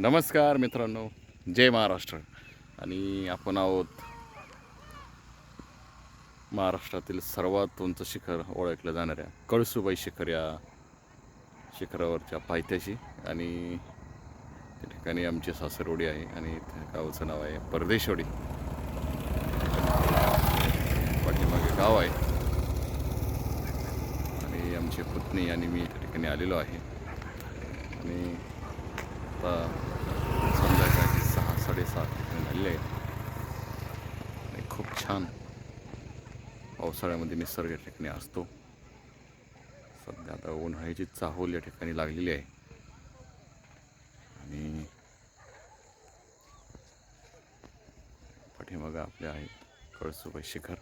नमस्कार मित्रांनो जय महाराष्ट्र. आणि आपण आहोत महाराष्ट्रातील सर्वात उंच शिखर ओळखलं जाणाऱ्या कळसुबाई शिखर या शिखरावरच्या पायथ्याशी. आणि त्या ठिकाणी आमची सासरवडी आहे आणि त्या गावाचं नाव आहे परदेशवाडी. पाठीमागे गाव आहे. आणि आमची पत्नी आणि मी त्या ठिकाणी आलेलो आहे. आणि आता संध्याकाळची सहा साडेसहा ठिकाणी झालेले आहेत आणि खूप छान पावसाळ्यामध्ये निसर्ग या ठिकाणी असतो. सध्या आता उन्हाळ्याची चाहूल या ठिकाणी लागलेली आहे. आणि पाठीमागं आपल्या आहे कळसुबाई शिखर.